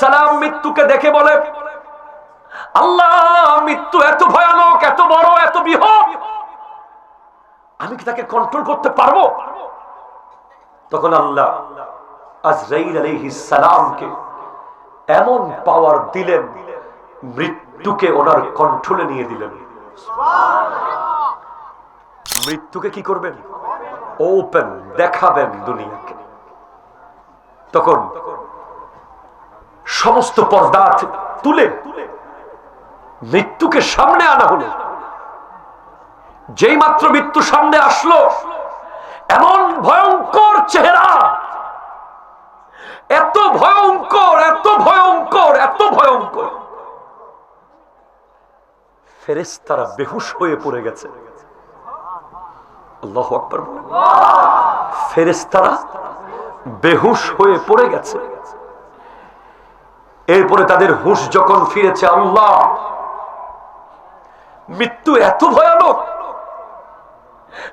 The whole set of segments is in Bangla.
সালাম মৃত্যুকে দেখে বলে, আল্লাহ, মৃত্যু এত ভয়ানক, এত বড়, এত আমি কি তাকে কন্ট্রোল করতে পারব? তখন আল্লাহ আজরাইল সালামকে এমন পাওয়ার দিলেন, মৃত্যুকে ওনার কন্ট্রোলে নিয়ে দিলেন। মৃত্যুকে কি করবেন? ওপেন দেখাবেন দুনিয়াকে। তখন সমস্ত পর্দা তুলে মৃত্যুকে সামনে আনা হলো। যেই মাত্র মৃত্যু সামনে আসলো, এমন ভয়ঙ্কর চেহারা, এত ভয়ঙ্কর এত ভয়ঙ্কর এত ভয়ঙ্কর। ফেরেস্তারা বেহুশ হয়ে পড়ে গেছে। আল্লাহ আকবর ফেরেস্তারা বেহুশ হয়ে পড়ে গেছে। এরপরে তাদের হুশ যখন ফিরেছে, আল্লাহ, মৃত্যু এত ভয়ানক,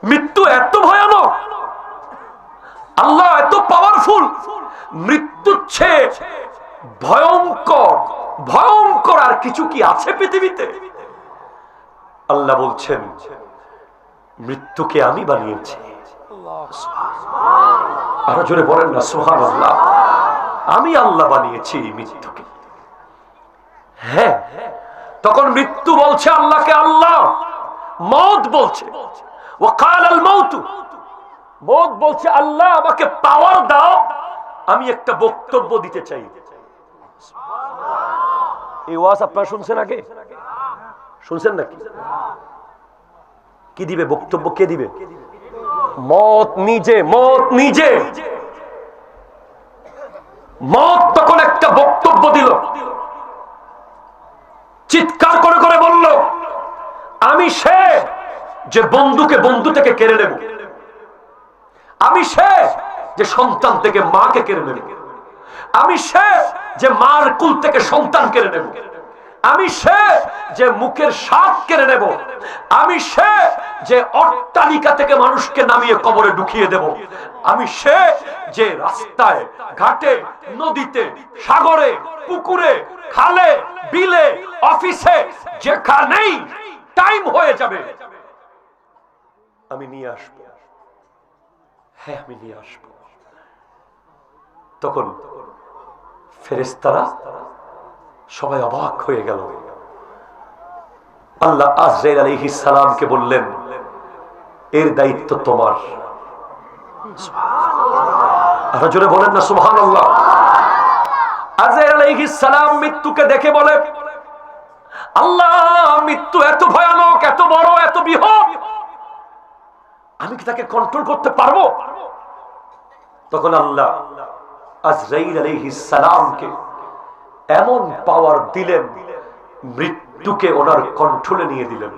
মৃত্যু এত ভয়ানক, আল্লাহ এত পাওয়ারফুল মৃত্যুর চেয়ে ভয়ঙ্কর ভয়ঙ্কর আর কিছু কি আছে পৃথিবীতে? আল্লাহ বলছেন, মৃত্যুকে আমি বানিয়েছি। আরও জোরে বলেন না সোহান আল্লাহ আমি আল্লাহ বানিয়েছি এই মৃত্যুকে হ্যাঁ তখন মৃত্যু বলছে আল্লাহকে আল্লাহ, মত বলছে। ও কাল আল মৌতু মত বলছে আল্লাহ, আমাকে পাওয়ার দাও, আমি একটা বক্তব্য দিতে চাই। এই ওয়াজ আপনারা শুনছেন আগে? শুনছেন নাকি? কি দিবে বক্তব্য, কে দিবে? মত নিজে মত নিজে। মত তখন একটা বক্তব্য দিল। চিৎকার করে করে বলল, আমি সে যে বন্ধুকে বন্ধু থেকে কেড়ে নেব। আমি সে যে সন্তান থেকে মাকে কেড়ে নেব। আমি সে যে মার কুল থেকে সন্তান কেড়ে নেব। আমি সে যে মুখের স্বাদ কেড়ে নেব। আমি সে যে অট্টালিকা থেকে মানুষকে নামিয়ে কবরে ঢুকিয়ে দেব। আমি সে যে রাস্তায়, ঘাটে, নদীতে, সাগরে, পুকুরে, খালে, বিলে, অফিসে, যেখানেই টাইম হয়ে যাবে, আমি নিয়ে আসব। হ্যাঁ আমি নিয়ে আসব। তখন ফেরেস্তারা সবাই অবাক হয়ে গেল। আল্লাহ আজরাইল আলাইহিস সালামকে বললেন, এর দায়িত্ব তোমার। জোরে বলেন না আজরাইল আলাইহিস সালাম মৃত্যুকে দেখে বলে, আল্লাহ, মৃত্যু এত ভয়ানক, এত বড়, এত বিহব আমি কি তাকে কন্ট্রোল করতে পারব? তখন আল্লাহ আজরাইল আলাইহিস সালামকে এমন পাওয়ার দিলেন মৃত্যুকে ওনার কন্ট্রোলে নিয়ে দিলেন।